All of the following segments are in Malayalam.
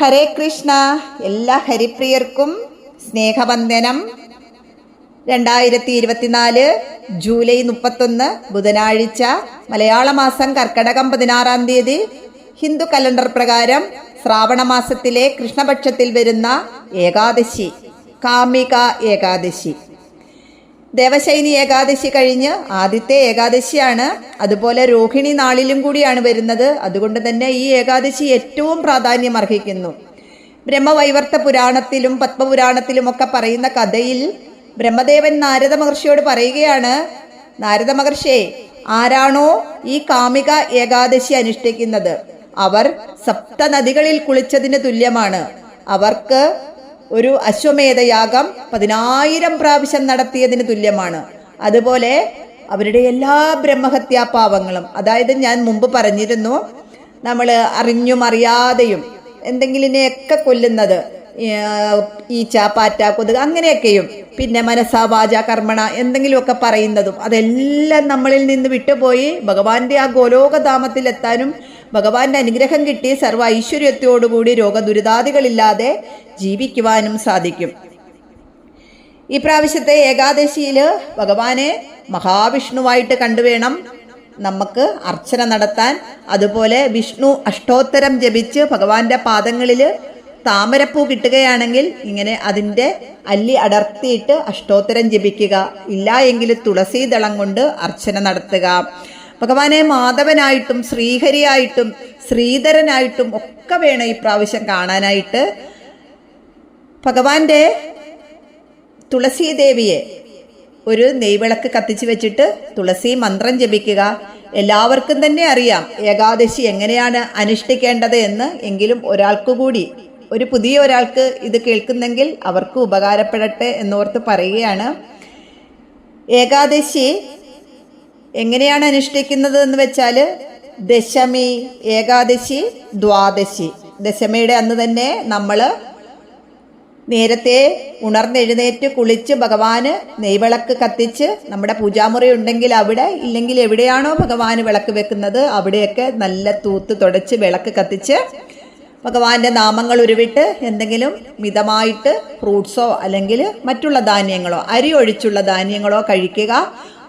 ഹരേ കൃഷ്ണ. എല്ലാ ഹരിപ്രിയർക്കും സ്നേഹവന്ദനം. രണ്ടായിരത്തി ഇരുപത്തിനാല് ജൂലൈ മുപ്പത്തൊന്ന് ബുധനാഴ്ച മലയാള മാസം കർക്കടകം പതിനാറാം തീയതി ഹിന്ദു കലണ്ടർ പ്രകാരം ശ്രാവണ മാസത്തിലെ കൃഷ്ണപക്ഷത്തിൽ വരുന്ന ഏകാദശി കാമിക ഏകാദശി. ദേവശൈനി ഏകാദശി കഴിഞ്ഞ് ആദ്യത്തെ ഏകാദശിയാണ്. അതുപോലെ രോഹിണി നാളിലും കൂടിയാണ് വരുന്നത്. അതുകൊണ്ട് തന്നെ ഈ ഏകാദശി ഏറ്റവും പ്രാധാന്യം അർഹിക്കുന്നു. ബ്രഹ്മവൈവർത്ത പുരാണത്തിലും പത്മപുരാണത്തിലും ഒക്കെ പറയുന്ന കഥയിൽ ബ്രഹ്മദേവൻ നാരദ മഹർഷിയോട് പറയുകയാണ് നാരദ മഹർഷിയെ ആരാണോ ഈ കാമിക ഏകാദശി അനുഷ്ഠിക്കുന്നത്? അവർ സപ്ത നദികളിൽ കുളിച്ചതിന് തുല്യമാണ്. അവർക്ക് ഒരു അശ്വമേധയാഗം പതിനായിരം പ്രാവശ്യം നടത്തിയതിന് തുല്യമാണ്. അതുപോലെ അവരുടെ എല്ലാ ബ്രഹ്മഹത്യാപാവങ്ങളും അതായത് ഞാൻ മുമ്പ് പറഞ്ഞിരുന്നു നമ്മൾ അറിഞ്ഞും അറിയാതെയും എന്തെങ്കിലിനെയൊക്കെ കൊല്ലുന്നത് ഈച്ച പാറ്റ കൊതുക് അങ്ങനെയൊക്കെയും പിന്നെ മനസ്സാ വാച കർമ്മണ എന്തെങ്കിലുമൊക്കെ പറയുന്നതും അതെല്ലാം നമ്മളിൽ നിന്ന് വിട്ടുപോയി ഭഗവാന്റെ ആ ഗോലോകധാമത്തിൽ എത്താനും ഭഗവാന്റെ അനുഗ്രഹം കിട്ടി സർവ ഐശ്വര്യത്തോടുകൂടി രോഗദുരിതാദികളില്ലാതെ ജീവിക്കുവാനും സാധിക്കും. ഈ പ്രാവശ്യത്തെ ഏകാദശിയിൽ ഭഗവാനെ മഹാവിഷ്ണുവായിട്ട് കണ്ടുവേണം നമുക്ക് അർച്ചന നടത്താൻ. അതുപോലെ വിഷ്ണു അഷ്ടോത്തരം ജപിച്ച് ഭഗവാന്റെ പാദങ്ങളിൽ താമരപ്പൂ കിട്ടുകയാണെങ്കിൽ ഇങ്ങനെ അതിന്റെ അല്ലി അടർത്തിയിട്ട് അഷ്ടോത്തരം ജപിക്കുക. ഇല്ല എങ്കിൽ തുളസീദളം കൊണ്ട് അർച്ചന നടത്തുക. ഭഗവാനെ മാധവനായിട്ടും ശ്രീഹരിയായിട്ടും ശ്രീധരനായിട്ടും ഒക്കെ വേണം ഈ പ്രാവശ്യം കാണാനായിട്ട്. ഭഗവാന്റെ തുളസീദേവിയെ ഒരു നെയ്വിളക്ക് കത്തിച്ചു വെച്ചിട്ട് തുളസി മന്ത്രം ജപിക്കുക. എല്ലാവർക്കും തന്നെ അറിയാം ഏകാദശി എങ്ങനെയാണ് അനുഷ്ഠിക്കേണ്ടത് എന്ന്. എങ്കിലും ഒരാൾക്ക് കൂടി ഒരു പുതിയ ഒരാൾക്ക് ഇത് കേൾക്കുന്നെങ്കിൽ അവർക്ക് ഉപകാരപ്പെടട്ടെ എന്നോർത്ത് പറയുകയാണ്. ഏകാദശി എങ്ങനെയാണ് അനുഷ്ഠിക്കുന്നത് എന്ന് വെച്ചാൽ ദശമി ഏകാദശി ദ്വാദശി. ദശമിയുടെ അന്ന് തന്നെ നമ്മൾ നേരത്തെ ഉണർന്നെഴുന്നേറ്റ് കുളിച്ച് ഭഗവാന് നെയ്വിളക്ക് കത്തിച്ച് നമ്മുടെ പൂജാമുറി ഉണ്ടെങ്കിൽ അവിടെ ഇല്ലെങ്കിൽ എവിടെയാണോ ഭഗവാന് വിളക്ക് വെക്കുന്നത് അവിടെയൊക്കെ നല്ല തൂത്ത് തുടച്ച് വിളക്ക് കത്തിച്ച് ഭഗവാന്റെ നാമങ്ങൾ ഉരുവിട്ട് എന്തെങ്കിലും മിതമായിട്ട് ഫ്രൂട്ട്സോ അല്ലെങ്കിൽ മറ്റുള്ള ധാന്യങ്ങളോ അരി ഒഴിച്ചുള്ള ധാന്യങ്ങളോ കഴിക്കുക.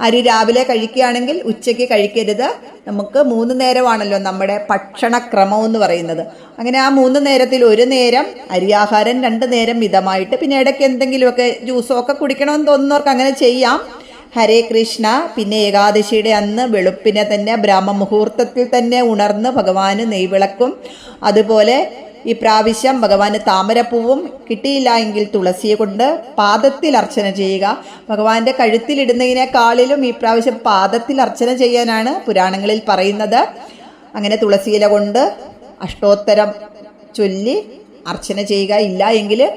അരി രാവിലെ കഴിക്കുകയാണെങ്കിൽ ഉച്ചയ്ക്ക് കഴിക്കരുത്. നമുക്ക് മൂന്ന് നേരമാണല്ലോ നമ്മുടെ ഭക്ഷണക്രമം എന്ന് പറയുന്നത്. അങ്ങനെ ആ മൂന്ന് നേരത്തിൽ ഒരു നേരം അരിയാഹാരം രണ്ട് നേരം മിതമായിട്ട് പിന്നെ ഇടയ്ക്ക് എന്തെങ്കിലുമൊക്കെ ജ്യൂസോ ഒക്കെ കുടിക്കണമെന്ന് തോന്നുന്നവർക്ക് അങ്ങനെ ചെയ്യാം. ഹരേ കൃഷ്ണ പിന്നെ ഏകാദശിയുടെ അന്ന് വെളുപ്പിനെ തന്നെ ബ്രാഹ്മമുഹൂർത്തത്തിൽ തന്നെ ഉണർന്ന് ഭഗവാന് നെയ്വിളക്കും. അതുപോലെ ഈ പ്രാവശ്യം ഭഗവാന് താമരപ്പൂവും കിട്ടിയില്ല എങ്കിൽ തുളസിയെ കൊണ്ട് പാദത്തിൽ അർച്ചന ചെയ്യുക. ഭഗവാന്റെ കഴുത്തിലിടുന്നതിനേക്കാളിലും ഈ പ്രാവശ്യം പാദത്തിൽ അർച്ചന ചെയ്യാനാണ് പുരാണങ്ങളിൽ പറയുന്നത്. അങ്ങനെ തുളസിയില കൊണ്ട് അഷ്ടോത്തരം ചൊല്ലി അർച്ചന ചെയ്യുക. ഇല്ല എങ്കിൽ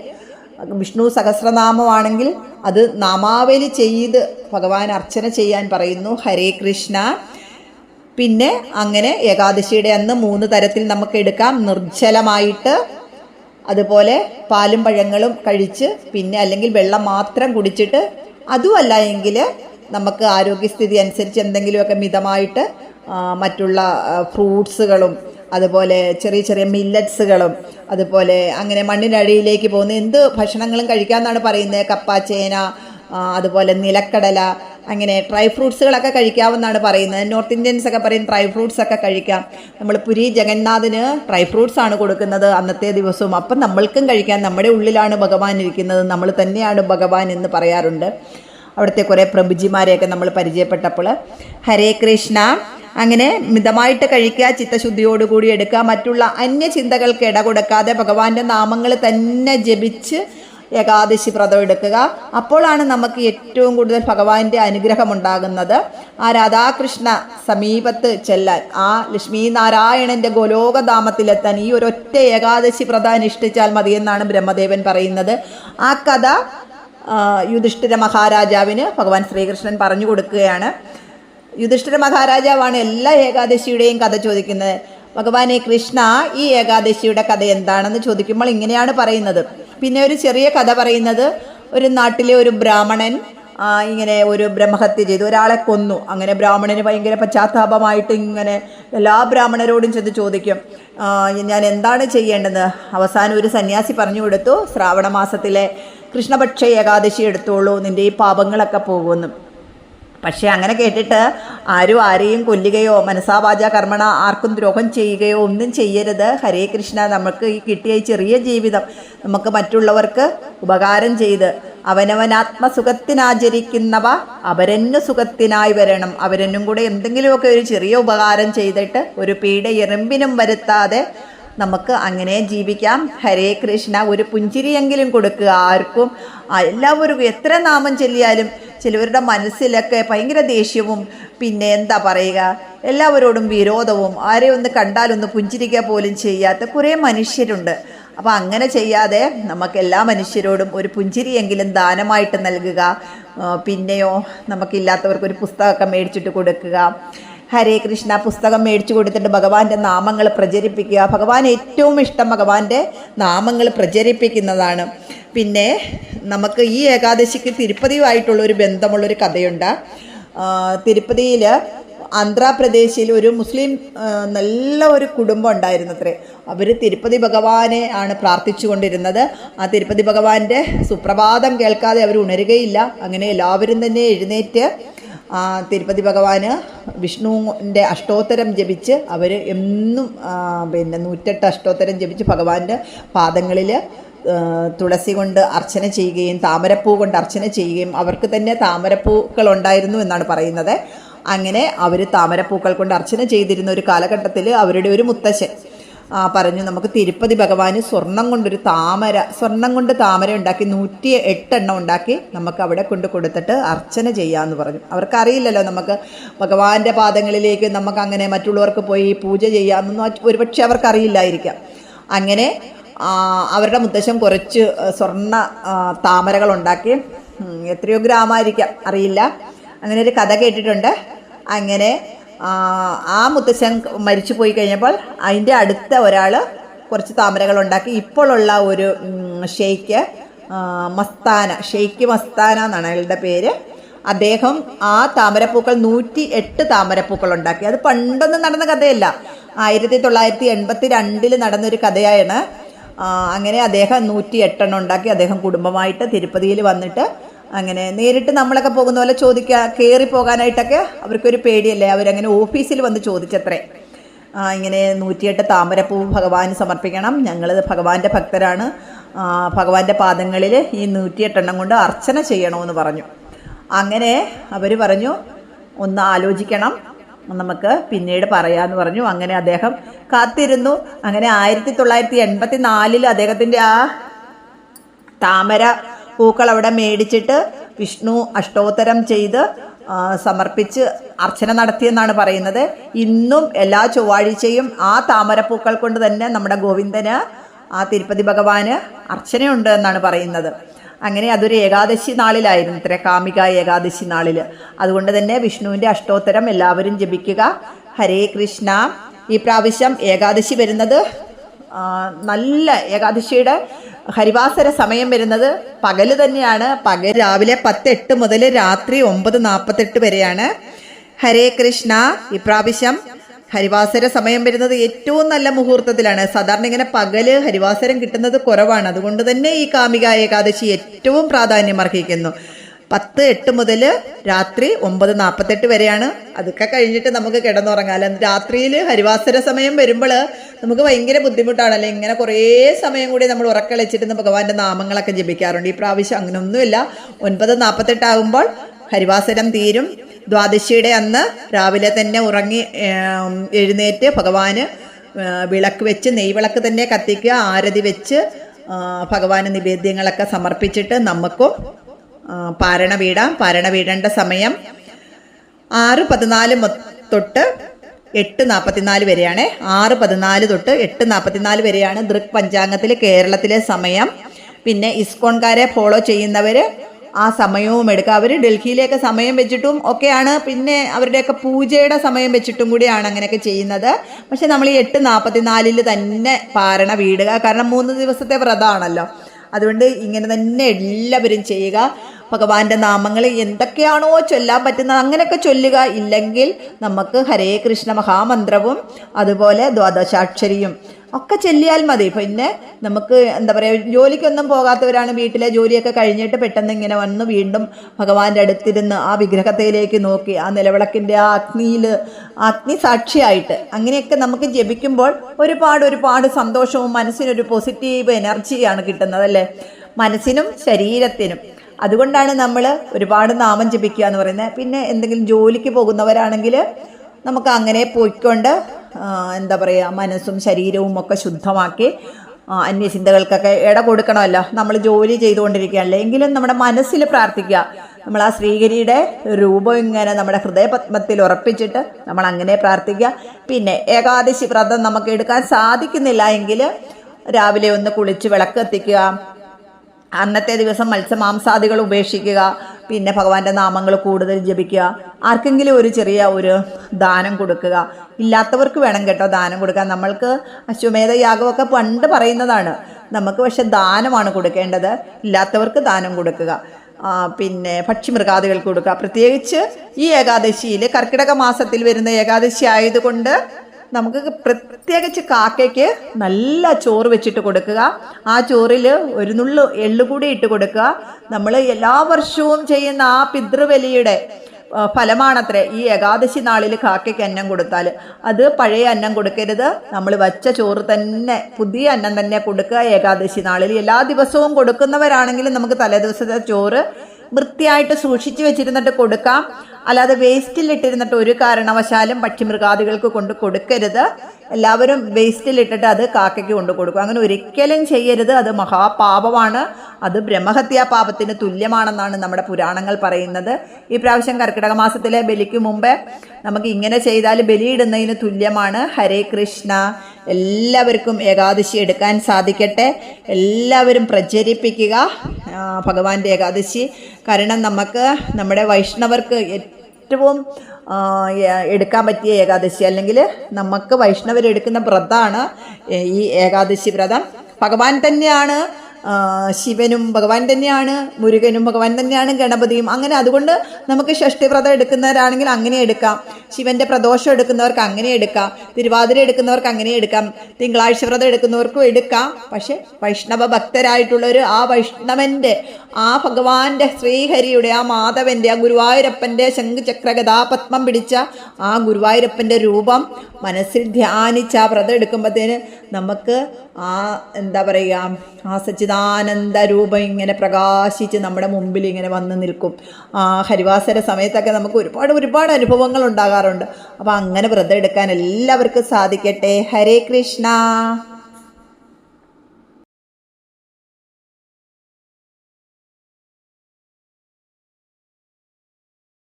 വിഷ്ണു സഹസ്രനാമമാണെങ്കിൽ അത് നാമാവലി ചെയ്ത് ഭഗവാൻ അർച്ചന ചെയ്യാൻ പറയുന്നു. ഹരേ കൃഷ്ണ. പിന്നെ അങ്ങനെ ഏകാദശിയുടെ അന്ന് മൂന്ന് തരത്തിൽ നമുക്ക് എടുക്കാം. നിർജലമായിട്ട് അതുപോലെ പാലും പഴങ്ങളും കഴിച്ച് പിന്നെ അല്ലെങ്കിൽ വെള്ളം മാത്രം കുടിച്ചിട്ട് അതുമല്ല എങ്കിൽ നമുക്ക് ആരോഗ്യസ്ഥിതി അനുസരിച്ച് എന്തെങ്കിലുമൊക്കെ മിതമായിട്ട് മറ്റുള്ള ഫ്രൂട്ട്സുകളും അതുപോലെ ചെറിയ ചെറിയ മില്ലറ്റ്സുകളും അതുപോലെ അങ്ങനെ മണ്ണിനടിയിലേക്ക് പോകുന്ന എന്ത് ഭക്ഷണങ്ങളും കഴിക്കാമെന്നാണ് പറയുന്നത്. കപ്പ ചേന അതുപോലെ നിലക്കടല അങ്ങനെ ഡ്രൈ ഫ്രൂട്ട്സുകളൊക്കെ കഴിക്കാമെന്നാണ് പറയുന്നത്. നോർത്ത് ഇന്ത്യൻസ് ഒക്കെ പറയും ഡ്രൈ ഫ്രൂട്ട്സ് ഒക്കെ കഴിക്കാം. നമ്മൾ പുരി ജഗന്നാഥിന് ഡ്രൈ ഫ്രൂട്ട്സ് ആണ് കൊടുക്കുന്നത് അന്നത്തെ ദിവസവും. അപ്പം നമ്മൾക്കും കഴിക്കാം. നമ്മുടെ ഉള്ളിലാണ് ഭഗവാൻ ഇരിക്കുന്നത്. നമ്മൾ തന്നെയാണ് ഭഗവാൻ എന്ന് പറയാറുണ്ട്. അവിടുത്തെ കുറേ പ്രഭുജിമാരെയൊക്കെ നമ്മൾ പരിചയപ്പെട്ടപ്പോൾ. ഹരേ കൃഷ്ണ. അങ്ങനെ മിതമായിട്ട് കഴിക്കുക ചിത്തശുദ്ധിയോടുകൂടി എടുക്കുക മറ്റുള്ള അന്യചിന്തകൾക്ക് ഇട കൊടുക്കാതെ ഭഗവാന്റെ നാമങ്ങൾ തന്നെ ജപിച്ച് ഏകാദശി വ്രതം എടുക്കുക. അപ്പോഴാണ് നമുക്ക് ഏറ്റവും കൂടുതൽ ഭഗവാന്റെ അനുഗ്രഹം ഉണ്ടാകുന്നത്. ആ രാധാകൃഷ്ണ സമീപത്ത് ചെല്ലാൻ ആ ലക്ഷ്മി നാരായണന്റെ ഗോലോകധാമത്തിലെത്താൻ ഈ ഒരൊറ്റ ഏകാദശി വ്രതം അനുഷ്ഠിച്ചാൽ മതിയെന്നാണ് ബ്രഹ്മദേവൻ പറയുന്നത്. ആ കഥ യുധിഷ്ഠിര മഹാരാജാവിന് ഭഗവാൻ ശ്രീകൃഷ്ണൻ പറഞ്ഞു കൊടുക്കുകയാണ്. യുധിഷ്ഠിര മഹാരാജാവാണ് എല്ലാ ഏകാദശിയുടെയും കഥ ചോദിക്കുന്നത്. ഭഗവാനെ കൃഷ്ണ ഈ ഏകാദശിയുടെ കഥ എന്താണെന്ന് ചോദിക്കുമ്പോൾ ഇങ്ങനെയാണ് പറയുന്നത്. പിന്നെ ഒരു ചെറിയ കഥ പറയുന്നത് ഒരു നാട്ടിലെ ഒരു ബ്രാഹ്മണൻ ഇങ്ങനെ ഒരു ബ്രഹ്മഹത്യ ചെയ്തു. ഒരാളെ കൊന്നു. അങ്ങനെ ബ്രാഹ്മണന് ഭയങ്കര പശ്ചാത്താപമായിട്ട് ഇങ്ങനെ എല്ലാ ബ്രാഹ്മണരോടും ചെന്ന് ചോദിക്കും ഞാൻ എന്താണ് ചെയ്യേണ്ടത്? അവസാനം ഒരു സന്യാസി പറഞ്ഞു കൊടുത്തു ശ്രാവണ മാസത്തിലെ കൃഷ്ണപക്ഷ ഏകാദശി എടുത്തോളൂ നിന്റെ ഈ പാപങ്ങളൊക്കെ പോകുമെന്ന് പക്ഷേ അങ്ങനെ കേട്ടിട്ട് ആരും ആരെയും കൊല്ലുകയോ മനസാവാച കർമ്മണ ആർക്കും ദ്രോഹം ചെയ്യുകയോ ഒന്നും ചെയ്യരുത്. ഹരേ കൃഷ്ണ നമുക്ക് ഈ കിട്ടിയ ചെറിയ ജീവിതം നമുക്ക് മറ്റുള്ളവർക്ക് ഉപകാരം ചെയ്ത് അവനവനാത്മസുഖത്തിനാചരിക്കുന്നവ അവരന്നു സുഖത്തിനായി വരണം. അവരെന്നും കൂടെ എന്തെങ്കിലുമൊക്കെ ഒരു ചെറിയ ഉപകാരം ചെയ്തിട്ട് ഒരു പീഡ എറുമ്പിനും വരുത്താതെ നമുക്ക് അങ്ങനെ ജീവിക്കാം. ഹരേ കൃഷ്ണ. ഒരു പുഞ്ചിരിയെങ്കിലും കൊടുക്കുക ആർക്കും. എല്ലാവരും എത്ര നാമം ചൊല്ലിയാലും ചിലവരുടെ മനസ്സിലൊക്കെ ഭയങ്കര ദേഷ്യവും പിന്നെ എന്താ പറയുക എല്ലാവരോടും വിരോധവും. ആരെ ഒന്ന് കണ്ടാലൊന്ന് പുഞ്ചിരിക്കുക പോലും ചെയ്യാത്ത കുറേ മനുഷ്യരുണ്ട്. അപ്പോൾ അങ്ങനെ ചെയ്യാതെ നമുക്ക് എല്ലാ മനുഷ്യരോടും ഒരു പുഞ്ചിരിയെങ്കിലും ദാനമായിട്ട് നൽകുക. പിന്നെയോ നമുക്കില്ലാത്തവർക്ക് ഒരു പുസ്തകമൊക്കെ മേടിച്ചിട്ട് കൊടുക്കുക. ഹരേ കൃഷ്ണ പുസ്തകം മേടിച്ചു കൊടുത്തിട്ട് ഭഗവാന്റെ നാമങ്ങൾ പ്രചരിപ്പിക്കുക. ഭഗവാൻ ഏറ്റവും ഇഷ്ടം ഭഗവാന്റെ നാമങ്ങൾ പ്രചരിപ്പിക്കുന്നതാണ്. പിന്നെ നമുക്ക് ഈ ഏകാദശിക്ക് തിരുപ്പതിയുമായിട്ടുള്ള ഒരു ബന്ധമുള്ളൊരു കഥയുണ്ട്. തിരുപ്പതിയിൽ ആന്ധ്രാപ്രദേശിൽ ഒരു മുസ്ലിം നല്ല ഒരു കുടുംബം ഉണ്ടായിരുന്നു അത്രേ അവർ തിരുപ്പതി ഭഗവാനെ ആണ് പ്രാർത്ഥിച്ചു കൊണ്ടിരുന്നത് ആ തിരുപ്പതി ഭഗവാന്റെ സുപ്രഭാതം കേൾക്കാതെ അവർ ഉണരുകയില്ല. അങ്ങനെ എല്ലാവരും തന്നെ എഴുന്നേറ്റ് തിരുപ്പതി ഭഗവാന് വിഷ്ണുവിന്റെ അഷ്ടോത്തരം ജപിച്ച് അവർ എന്നും പിന്നെ നൂറ്റെട്ട് അഷ്ടോത്തരം ജപിച്ച് ഭഗവാന്റെ പാദങ്ങളിൽ തുളസി കൊണ്ട് അർച്ചന ചെയ്യുകയും താമരപ്പൂ കൊണ്ട് അർച്ചന ചെയ്യുകയും അവർക്ക് തന്നെ താമരപ്പൂക്കൾ ഉണ്ടായിരുന്നു എന്നാണ് പറയുന്നത്. അങ്ങനെ അവർ താമരപ്പൂക്കൾ കൊണ്ട് അർച്ചന ചെയ്തിരുന്ന ഒരു കാലഘട്ടത്തിൽ അവരുടെ ഒരു മുത്തശ്ശൻ പറഞ്ഞു നമുക്ക് തിരുപ്പതി ഭഗവാന് സ്വർണം കൊണ്ടൊരു താമര സ്വർണം കൊണ്ട് താമര ഉണ്ടാക്കി നൂറ്റി എട്ടെണ്ണം ഉണ്ടാക്കി നമുക്ക് അവിടെ കൊണ്ട് കൊടുത്തിട്ട് അർച്ചന ചെയ്യാമെന്ന് പറഞ്ഞു. അവർക്കറിയില്ലല്ലോ നമുക്ക് ഭഗവാന്റെ പാദങ്ങളിലേക്ക് നമുക്ക് അങ്ങനെ മറ്റുള്ളവർക്ക് പോയി പൂജ ചെയ്യാമെന്നൊന്നും ഒരുപക്ഷെ അവർക്കറിയില്ലായിരിക്കാം. അങ്ങനെ അവരുടെ മുത്തശ്ശൻ കുറച്ച് സ്വർണ താമരകൾ ഉണ്ടാക്കി. എത്രയോ ഗ്രാമായിരിക്കാം അറിയില്ല. അങ്ങനെ ഒരു കഥ കേട്ടിട്ടുണ്ട്. അങ്ങനെ ആ, മുത്തശ്ശൻ മരിച്ചു പോയി കഴിഞ്ഞപ്പോൾ അതിന്റെ അടുത്ത ഒരാൾ കുറച്ച് താമരകൾ ഉണ്ടാക്കി. ഇപ്പോഴുള്ള ഒരു ഷെയ്ക്ക് മസ്താന ഷെയ്ക്ക് മസ്താന എന്നാണ് അയാളുടെ പേര്. അദ്ദേഹം ആ താമരപ്പൂക്കൾ നൂറ്റി എട്ട് താമരപ്പൂക്കൾ ഉണ്ടാക്കി. അത് പണ്ടൊന്നും നടന്ന കഥയല്ല. ആയിരത്തി തൊള്ളായിരത്തി എൺപത്തി രണ്ടിൽ നടന്നൊരു കഥയാണ്. അങ്ങനെ അദ്ദേഹം നൂറ്റി എട്ടെണ്ണം ഉണ്ടാക്കി. അദ്ദേഹം കുടുംബമായിട്ട് തിരുപ്പതിയിൽ വന്നിട്ട് അങ്ങനെ നേരിട്ട് നമ്മളൊക്കെ പോകുന്ന പോലെ ചോദിക്കുക കയറി പോകാനായിട്ടൊക്കെ അവർക്കൊരു പേടിയല്ലേ? അവരങ്ങനെ ഓഫീസിൽ വന്ന് ചോദിച്ചത്രേ. ഇങ്ങനെ നൂറ്റിയെട്ട് താമരപ്പൂ ഭഗവാന് സമർപ്പിക്കണം. ഞങ്ങൾ ഭഗവാന്റെ ഭക്തരാണ്. ഭഗവാന്റെ പാദങ്ങളിൽ ഈ നൂറ്റിയെട്ടെണ്ണം കൊണ്ട് അർച്ചന ചെയ്യണമെന്ന് പറഞ്ഞു. അങ്ങനെ അവർ പറഞ്ഞു ഒന്ന് ആലോചിക്കണം. നമുക്ക് പിന്നീട് പറയാമെന്ന് പറഞ്ഞു. അങ്ങനെ അദ്ദേഹം കാത്തിരുന്നു. അങ്ങനെ ആയിരത്തി തൊള്ളായിരത്തി എൺപത്തി നാലിൽ അദ്ദേഹത്തിന്റെ ആ താമര പൂക്കൾ അവിടെ മേടിച്ചിട്ട് വിഷ്ണു അഷ്ടോത്തരം ചെയ്ത് സമർപ്പിച്ച് അർച്ചന നടത്തിയെന്നാണ് പറയുന്നത്. ഇന്നും എല്ലാ ചൊവ്വാഴ്ചയും ആ താമരപ്പൂക്കൾ കൊണ്ട് തന്നെ നമ്മുടെ ഗോവിന്ദന് ആ തിരുപ്പതി ഭഗവാന് അർച്ചനയുണ്ട് എന്നാണ് പറയുന്നത്. അങ്ങനെ അതൊരു ഏകാദശി നാളിലായിരുന്നു ഇത്ര കാമിക ഏകാദശി നാളിൽ അതുകൊണ്ട് തന്നെ വിഷ്ണുവിന്റെ അഷ്ടോത്തരം എല്ലാവരും ജപിക്കുക. ഹരേ കൃഷ്ണ. ഈ പ്രാവശ്യം ഏകാദശി വരുന്നത് നല്ല ഏകാദശിയുടെ ഹരിവാസര സമയം വരുന്നത് പകൽ തന്നെയാണ്. പകൽ രാവിലെ പത്ത് എട്ട് മുതൽ രാത്രി ഒമ്പത് നാൽപ്പത്തെട്ട് വരെയാണ്. ഹരേ കൃഷ്ണ. ഇപ്രാവശ്യം ഹരിവാസര സമയം വരുന്നത് ഏറ്റവും നല്ല മുഹൂർത്തത്തിലാണ്. സാധാരണ ഇങ്ങനെ പകൽ ഹരിവാസരം കിട്ടുന്നത് കുറവാണ്. അതുകൊണ്ട് തന്നെ ഈ കാമിക ഏകാദശി ഏറ്റവും പ്രാധാന്യം അർഹിക്കുന്നു. പത്ത് എട്ട് മുതൽ രാത്രി ഒമ്പത് നാൽപ്പത്തെട്ട് വരെയാണ്. അതൊക്കെ കഴിഞ്ഞിട്ട് നമുക്ക് കിടന്നുറങ്ങാം. രാത്രിയിൽ ഹരിവാസര സമയം വരുമ്പോൾ നമുക്ക് ഭയങ്കര ബുദ്ധിമുട്ടാണല്ലേ ഇങ്ങനെ കുറേ സമയം കൂടി നമ്മൾ ഉറക്കളിച്ചിട്ട് ഭഗവാന്റെ നാമങ്ങളൊക്കെ ജപിക്കാറുണ്ട്. ഈ പ്രാവശ്യം അങ്ങനെയൊന്നുമില്ല ഒൻപത് നാൽപ്പത്തെട്ട് ആകുമ്പോൾ ഹരിവാസരം തീരും. ദ്വാദശിയുടെ അന്ന് രാവിലെ തന്നെ ഉറങ്ങി എഴുന്നേറ്റ് ഭഗവാന് വിളക്ക് വെച്ച് നെയ്വിളക്ക് തന്നെ കത്തിക്കുക ആരതി വെച്ച് ഭഗവാന് നിവേദ്യങ്ങളൊക്കെ സമർപ്പിച്ചിട്ട് നമുക്കും പാരണ വീടാം പാരണ വീടേണ്ട സമയം ആറ് പതിനാല് തൊട്ട് എട്ട് നാൽപ്പത്തിനാല് വരെയാണ്. ആറ് പതിനാല് തൊട്ട് എട്ട് നാൽപ്പത്തിനാല് വരെയാണ് ദൃക് പഞ്ചാംഗത്തിൽ കേരളത്തിലെ സമയം. പിന്നെ ഇസ്കോൺകാരെ ഫോളോ ചെയ്യുന്നവർ ആ സമയവും എടുക്കുക അവർ ഡൽഹിയിലേക്ക് സമയം വെച്ചിട്ടും ഒക്കെയാണ്. പിന്നെ അവരുടെയൊക്കെ പൂജയുടെ സമയം വെച്ചിട്ടും കൂടിയാണ് അങ്ങനെയൊക്കെ ചെയ്യുന്നത്. പക്ഷെ നമ്മൾ ഈ എട്ട് നാൽപ്പത്തിനാലിൽ തന്നെ പാരണ വീടുക. കാരണം മൂന്ന് ദിവസത്തെ വ്രതമാണല്ലോ. അതുകൊണ്ട് ഇങ്ങനെ തന്നെ എല്ലാവരും ചെയ്യുക. ഭഗവാന്റെ നാമങ്ങൾ എന്തൊക്കെയാണോ ചൊല്ലാൻ പറ്റുന്നത് അങ്ങനെയൊക്കെ ചൊല്ലുക ഇല്ലെങ്കിൽ നമുക്ക് ഹരേ കൃഷ്ണ മഹാമന്ത്രവും അതുപോലെ ദ്വാദശാക്ഷരിയും ഒക്കെ ചെല്ലിയാൽ മതി. പിന്നെ നമുക്ക് എന്താ പറയുക ജോലിക്കൊന്നും പോകാത്തവരാണ് വീട്ടിലെ ജോലിയൊക്കെ കഴിഞ്ഞിട്ട് പെട്ടെന്ന് ഇങ്ങനെ വന്ന് വീണ്ടും ഭഗവാന്റെ അടുത്തിരുന്ന് ആ വിഗ്രഹത്തിലേക്ക് നോക്കി ആ നിലവിളക്കിന്റെ ആ അഗ്നിയിൽ അഗ്നി സാക്ഷിയായിട്ട് അങ്ങനെയൊക്കെ നമുക്ക് ജപിക്കുമ്പോൾ ഒരുപാട് ഒരുപാട് സന്തോഷവും മനസ്സിനൊരു പോസിറ്റീവ് എനർജിയാണ് കിട്ടുന്നത് അല്ലേ? മനസ്സിനും ശരീരത്തിനും. അതുകൊണ്ടാണ് നമ്മൾ ഒരുപാട് നാമം ജപിക്കുക എന്ന് പറയുന്നത്. പിന്നെ എന്തെങ്കിലും ജോലിക്ക് പോകുന്നവരാണെങ്കിൽ നമുക്ക് അങ്ങനെ പോയിക്കൊണ്ട് എന്താ പറയുക മനസ്സും ശരീരവും ഒക്കെ ശുദ്ധമാക്കി അന്യചിന്തകൾക്കൊക്കെ ഇട കൊടുക്കണമല്ലോ. നമ്മൾ ജോലി ചെയ്തുകൊണ്ടിരിക്കുകയല്ലേ എങ്കിലും നമ്മുടെ മനസ്സിൽ പ്രാർത്ഥിക്കുക. നമ്മൾ ആ ശ്രീഗിരിയുടെ രൂപം ഇങ്ങനെ നമ്മുടെ ഹൃദയപത്മത്തിൽ ഉറപ്പിച്ചിട്ട് നമ്മൾ അങ്ങനെ പ്രാർത്ഥിക്കുക. പിന്നെ ഏകാദശി വ്രതം നമുക്ക് എടുക്കാൻ സാധിക്കുന്നില്ല എങ്കിൽ രാവിലെ ഒന്ന് കുളിച്ച് വിളക്ക് കത്തിക്കുക അന്നത്തെ ദിവസം മത്സ്യമാംസാദികൾ ഉപേക്ഷിക്കുക പിന്നെ ഭഗവാന്റെ നാമങ്ങൾ കൂടുതൽ ജപിക്കുക. ആർക്കെങ്കിലും ഒരു ചെറിയ ഒരു ദാനം കൊടുക്കുക. ഇല്ലാത്തവർക്ക് വേണം കേട്ടോ ദാനം കൊടുക്കാൻ. നമ്മൾക്ക് അശ്വമേധയാഗമൊക്കെ പണ്ട് പറയുന്നതാണ്. നമുക്ക് പക്ഷെ ദാനമാണ് കൊടുക്കേണ്ടത്. ഇല്ലാത്തവർക്ക് ദാനം കൊടുക്കുക. പിന്നെ പക്ഷിമൃഗാദികൾക്ക് കൊടുക്കുക. പ്രത്യേകിച്ച് ഈ ഏകാദശിയിൽ കർക്കിടക മാസത്തിൽ വരുന്ന ഏകാദശി ആയതുകൊണ്ട് നമുക്ക് പ്രത്യേകിച്ച് കാക്കയ്ക്ക് നല്ല ചോറ് വെച്ചിട്ട് കൊടുക്കുക. ആ ചോറിൽ ഒരു നുള്ളു കൂടി ഇട്ട് കൊടുക്കുക. നമ്മൾ എല്ലാ വർഷവും ചെയ്യുന്ന ആ പിതൃബലിയുടെ ഫലമാണത്രേ ഈ ഏകാദശി നാളിൽ കാക്കയ്ക്ക് അന്നം കൊടുത്താൽ അത് പഴയ അന്നം കൊടുക്കരുത്. നമ്മൾ വച്ച ചോറ് തന്നെ പുതിയ അന്നം തന്നെ കൊടുക്കുക ഏകാദശി നാളിൽ എല്ലാ ദിവസവും കൊടുക്കുന്നവരാണെങ്കിലും നമുക്ക് തലേദിവസത്തെ ചോറ് വൃത്തിയായിട്ട് സൂക്ഷിച്ചു വെച്ചിരുന്നിട്ട് കൊടുക്കാം. അല്ലാതെ വേസ്റ്റിൽ വേസ്റ്റിലിട്ടിരുന്നിട്ട് ഒരു കാരണവശാലും പക്ഷിമൃഗാദികൾക്ക് കൊണ്ട് കൊടുക്കരുത്. എല്ലാവരും വേസ്റ്റിൽ ഇട്ടിട്ട് അത് കാക്കയ്ക്ക് കൊണ്ട് കൊടുക്കും. അങ്ങനെ ഒരിക്കലും ചെയ്യരുത്. അത് മഹാപാപമാണ്. അത് ബ്രഹ്മഹത്യാ പാപത്തിന് തുല്യമാണെന്നാണ് നമ്മുടെ പുരാണങ്ങൾ പറയുന്നത്. ഈ പ്രാവശ്യം കർക്കിടക മാസത്തിലെ ബലിക്ക് മുമ്പ് നമുക്ക് ഇങ്ങനെ ചെയ്താൽ ബലിയിടുന്നതിന് തുല്യമാണ്. ഹരേ കൃഷ്ണ. എല്ലാവർക്കും ഏകാദശി എടുക്കാൻ സാധിക്കട്ടെ. എല്ലാവരും പ്രചരിപ്പിക്കുക. ഭഗവാന്റെ ഏകാദശി. കാരണം നമുക്ക് നമ്മുടെ വൈഷ്ണവർക്ക് ഏറ്റവും എടുക്കാൻ പറ്റിയ ഏകാദശി. അല്ലെങ്കിൽ നമുക്ക് വൈഷ്ണവരെടുക്കുന്ന വ്രതമാണ് ഈ ഏകാദശി വ്രതം. ഭഗവാൻ തന്നെയാണ് ശിവനും ഭഗവാൻ തന്നെയാണ് മുരുകനും ഭഗവാൻ തന്നെയാണ് ഗണപതിയും. അങ്ങനെ അതുകൊണ്ട് നമുക്ക് ഷഷ്ടിവ്രതം എടുക്കുന്നവരാണെങ്കിൽ അങ്ങനെ എടുക്കാം. ശിവന്റെ പ്രദോഷം എടുക്കുന്നവർക്ക് അങ്ങനെ എടുക്കാം തിരുവാതിര എടുക്കുന്നവർക്ക് അങ്ങനെ എടുക്കാം തിങ്കളാഴ്ച വ്രതം എടുക്കുന്നവർക്കും എടുക്കാം. പക്ഷെ വൈഷ്ണവ ഭക്തരായിട്ടുള്ളവർ ആ വൈഷ്ണവന്റെ ആ ഭഗവാന്റെ ശ്രീഹരിയുടെ ആ മാധവന്റെ ആ ഗുരുവായൂരപ്പന്റെ ശംഖുചക്ര ഗതാപത്മം പിടിച്ച ആ ഗുരുവായൂരപ്പന്റെ രൂപം മനസ്സിൽ ധ്യാനിച്ച് ആ വ്രതം എടുക്കുമ്പോഴത്തേന് നമുക്ക് ആ എന്താ പറയുക ആ സച്ചിദാനന്ദ രൂപം ഇങ്ങനെ പ്രകാശിച്ച് നമ്മുടെ മുമ്പിൽ ഇങ്ങനെ വന്ന് നിൽക്കും. ആ ഹരിവാസര സമയത്തൊക്കെ നമുക്ക് ഒരുപാട് ഒരുപാട് അനുഭവങ്ങൾ ഉണ്ടാകാറുണ്ട്. അപ്പോൾ അങ്ങനെ വ്രതം എടുക്കാൻ എല്ലാവർക്കും സാധിക്കട്ടെ. ഹരേ കൃഷ്ണ.